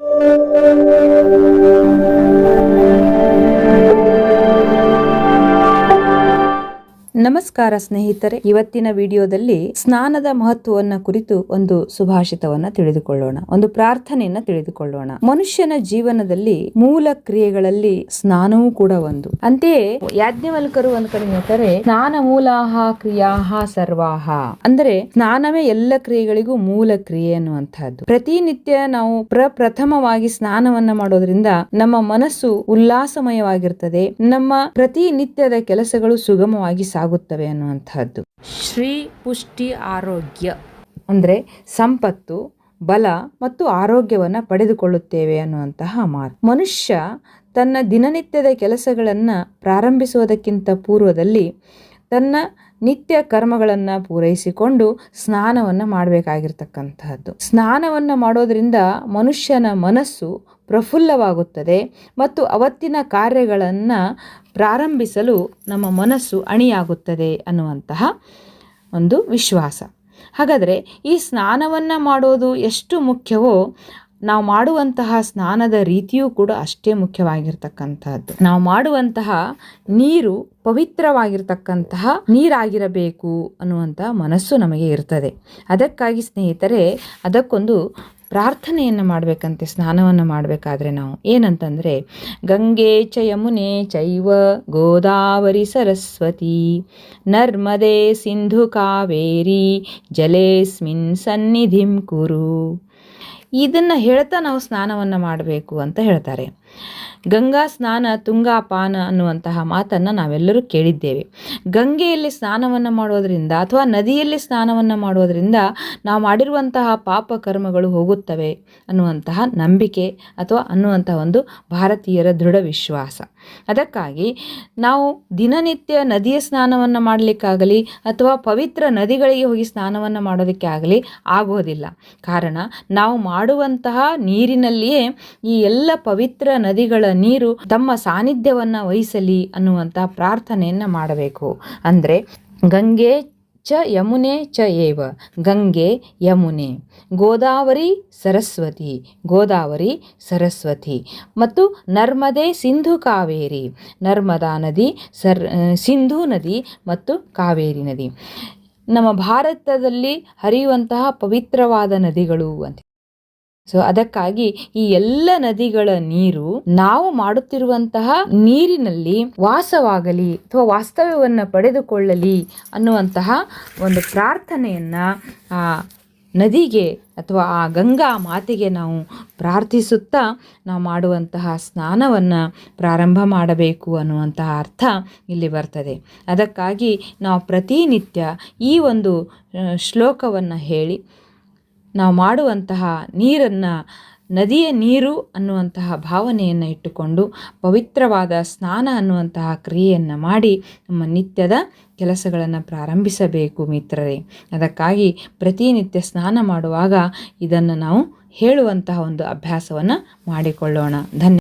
Thank you. ನಮಸ್ಕಾರ ಸ್ನೇಹಿತರೆ. ಇವತ್ತಿನ ವಿಡಿಯೋದಲ್ಲಿ ಸ್ನಾನದ ಮಹತ್ವವನ್ನ ಕುರಿತು ಒಂದು ಸುಭಾಷಿತವನ್ನ ತಿಳಿದುಕೊಳ್ಳೋಣ. ಒಂದು ಪ್ರಾರ್ಥನೆಯನ್ನ ತಿಳಿದುಕೊಳ್ಳೋಣ. ಮನುಷ್ಯನ ಜೀವನದಲ್ಲಿ ಮೂಲ ಕ್ರಿಯೆಗಳಲ್ಲಿ ಸ್ನಾನವೂ ಕೂಡ ಒಂದು. ಅಂತೆಯೇ ಯಾಜ್ಞವಲ್ಕರು ಒಂದ್ ಕಡೆ ಹೇಳ್ತಾರೆ, ಸ್ನಾನ ಮೂಲಾಹ ಕ್ರಿಯಾಹ ಸರ್ವಾಹ. ಅಂದರೆ ಸ್ನಾನವೇ ಎಲ್ಲ ಕ್ರಿಯೆಗಳಿಗೂ ಮೂಲ ಕ್ರಿಯೆ ಅನ್ನುವಂತಹದ್ದು ಪ್ರತಿನಿತ್ಯ ನಾವು ಪ್ರಪ್ರಥಮವಾಗಿ ಸ್ನಾನವನ್ನ ಮಾಡೋದ್ರಿಂದ ನಮ್ಮ ಮನಸ್ಸು ಉಲ್ಲಾಸಮಯವಾಗಿರ್ತದೆ. ನಮ್ಮ ಪ್ರತಿನಿತ್ಯದ ಕೆಲಸಗಳು ಸುಗಮವಾಗಿ ಸಾಗುತ್ತವೆ. ಅನ್ನುವಂತಹದ್ದು ಶ್ರೀ ಪುಷ್ಟಿ ಆರೋಗ್ಯ. ಅಂದರೆ ಸಂಪತ್ತು ಬಲ ಮತ್ತು ಆರೋಗ್ಯವನ್ನು ಪಡೆದುಕೊಳ್ಳುತ್ತೇವೆ ಅನ್ನುವಂತಹ ಮಾತು. ಮನುಷ್ಯ ತನ್ನ ದಿನನಿತ್ಯದ ಕೆಲಸಗಳನ್ನು ಪ್ರಾರಂಭಿಸುವುದಕ್ಕಿಂತ ಪೂರ್ವದಲ್ಲಿ ತನ್ನ ನಿತ್ಯ ಕರ್ಮಗಳನ್ನು ಪೂರೈಸಿಕೊಂಡು ಸ್ನಾನವನ್ನು ಮಾಡಬೇಕಾಗಿರ್ತಕ್ಕಂತಹದ್ದು. ಸ್ನಾನವನ್ನು ಮಾಡೋದರಿಂದ ಮನುಷ್ಯನ ಮನಸ್ಸು ಪ್ರಫುಲ್ಲವಾಗುತ್ತದೆ ಮತ್ತು ಅವತ್ತಿನ ಕಾರ್ಯಗಳನ್ನು ಪ್ರಾರಂಭಿಸಲು ನಮ್ಮ ಮನಸ್ಸು ಅಣಿಯಾಗುತ್ತದೆ ಅನ್ನುವಂತಹ ಒಂದು ವಿಶ್ವಾಸ. ಹಾಗಾದರೆ ಈ ಸ್ನಾನವನ್ನು ಮಾಡೋದು ಎಷ್ಟು ಮುಖ್ಯವೋ ನಾವು ಮಾಡುವಂತಹ ಸ್ನಾನದ ರೀತಿಯೂ ಕೂಡ ಅಷ್ಟೇ ಮುಖ್ಯವಾಗಿರ್ತಕ್ಕಂಥದ್ದು. ನಾವು ಮಾಡುವಂತಹ ನೀರು ಪವಿತ್ರವಾಗಿರ್ತಕ್ಕಂತಹ ನೀರಾಗಿರಬೇಕು ಅನ್ನುವಂಥ ಮನಸ್ಸು ನಮಗೆ ಇರ್ತದೆ. ಅದಕ್ಕಾಗಿ ಸ್ನೇಹಿತರೆ, ಅದಕ್ಕೊಂದು ಪ್ರಾರ್ಥನೆಯನ್ನು ಮಾಡಬೇಕಂತೆ, ಸ್ನಾನವನ್ನು ಮಾಡಬೇಕಾದ್ರೆ ನಾವು. ಏನಂತಂದರೆ, ಗಂಗೆ ಚ ಯಮುನೆ ಚೈವ ಗೋದಾವರಿ ಸರಸ್ವತಿ, ನರ್ಮದೆ ಸಿಂಧು ಕಾವೇರಿ ಜಲೇಸ್ಮಿನ್ ಸನ್ನಿಧಿಂ ಕುರು. ಇದನ್ನು ಹೇಳ್ತಾ ನಾವು ಸ್ನಾನವನ್ನು ಮಾಡಬೇಕು ಅಂತ ಹೇಳ್ತಾರೆ. ಗಂಗಾ ಸ್ನಾನ ತುಂಗಾಪಾನ ಅನ್ನುವಂತಹ ಮಾತನ್ನು ನಾವೆಲ್ಲರೂ ಕೇಳಿದ್ದೇವೆ. ಗಂಗೆಯಲ್ಲಿ ಸ್ನಾನವನ್ನು ಮಾಡೋದರಿಂದ ಅಥವಾ ನದಿಯಲ್ಲಿ ಸ್ನಾನವನ್ನು ಮಾಡೋದರಿಂದ ನಾವು ಮಾಡಿರುವಂತಹ ಪಾಪ ಕರ್ಮಗಳು ಹೋಗುತ್ತವೆ ಅನ್ನುವಂತಹ ನಂಬಿಕೆ ಅಥವಾ ಅನ್ನುವಂತಹ ಒಂದು ಭಾರತೀಯರ ದೃಢ ವಿಶ್ವಾಸ. ಅದಕ್ಕಾಗಿ ನಾವು ದಿನನಿತ್ಯ ನದಿಯ ಸ್ನಾನವನ್ನು ಮಾಡಲಿಕ್ಕಾಗಲಿ ಅಥವಾ ಪವಿತ್ರ ನದಿಗಳಿಗೆ ಹೋಗಿ ಸ್ನಾನವನ್ನು ಮಾಡೋದಕ್ಕೆ ಆಗಲಿ ಆಗೋದಿಲ್ಲ. ಕಾರಣ ನಾವು ಮಾಡುವಂತಹ ನೀರಿನಲ್ಲಿಯೇ ಈ ಎಲ್ಲ ಪವಿತ್ರ ನದಿಗಳ ನೀರು ತಮ್ಮ ಸಾನ್ನಿಧ್ಯವನ್ನು ವಹಿಸಲಿ ಅನ್ನುವಂತಹ ಪ್ರಾರ್ಥನೆಯನ್ನು ಮಾಡಬೇಕು. ಅಂದರೆ ಗಂಗೆ ಚ ಯಮುನೆ ಚ ಏವ. ಗಂಗೆ, ಯಮುನೆ. ಗೋದಾವರಿ, ಸರಸ್ವತಿ. ಗೋದಾವರಿ, ಸರಸ್ವತಿ. ಮತ್ತು ನರ್ಮದೆ, ಸಿಂಧು, ಕಾವೇರಿ. ನರ್ಮದಾ ನದಿ, ಸರ್ ಸಿಂಧು ನದಿ ಮತ್ತು ಕಾವೇರಿ ನದಿ. ನಮ್ಮ ಭಾರತದಲ್ಲಿ ಹರಿಯುವಂತಹ ಪವಿತ್ರವಾದ ನದಿಗಳು ಅಂತ ಸೊ ಅದಕ್ಕಾಗಿ ಈ ಎಲ್ಲ ನದಿಗಳ ನೀರು ನಾವು ಮಾಡುತ್ತಿರುವಂತಹ ನೀರಿನಲ್ಲಿ ವಾಸವಾಗಲಿ ಅಥವಾ ವಾಸ್ತವ್ಯವನ್ನು ಪಡೆದುಕೊಳ್ಳಲಿ ಅನ್ನುವಂತಹ ಒಂದು ಪ್ರಾರ್ಥನೆಯನ್ನ ಆ ನದಿಗೆ ಅಥವಾ ಆ ಗಂಗಾ ಮಾತೆಗೆ ನಾವು ಪ್ರಾರ್ಥಿಸುತ್ತಾ ನಾವು ಮಾಡುವಂತಹ ಸ್ನಾನವನ್ನು ಪ್ರಾರಂಭ ಮಾಡಬೇಕು ಅನ್ನುವಂತಹ ಅರ್ಥ ಇಲ್ಲಿ ಬರ್ತದೆ. ಅದಕ್ಕಾಗಿ ನಾವು ಪ್ರತಿನಿತ್ಯ ಈ ಒಂದು ಶ್ಲೋಕವನ್ನು ಹೇಳಿ ನಾವು ಮಾಡುವಂತಹ ನೀರನ್ನು, ನದಿಯ ನೀರು ಅನ್ನುವಂತಹ ಭಾವನೆಯನ್ನು ಇಟ್ಟುಕೊಂಡು, ಪವಿತ್ರವಾದ ಸ್ನಾನ ಅನ್ನುವಂತಹ ಕ್ರಿಯೆಯನ್ನು ಮಾಡಿ ನಮ್ಮ ನಿತ್ಯದ ಕೆಲಸಗಳನ್ನು ಪ್ರಾರಂಭಿಸಬೇಕು ಮಿತ್ರರೇ. ಅದಕ್ಕಾಗಿ ಪ್ರತಿನಿತ್ಯ ಸ್ನಾನ ಮಾಡುವಾಗ ಇದನ್ನು ನಾವು ಹೇಳುವಂತಹ ಒಂದು ಅಭ್ಯಾಸವನ್ನು ಮಾಡಿಕೊಳ್ಳೋಣ. ಧನ್ಯ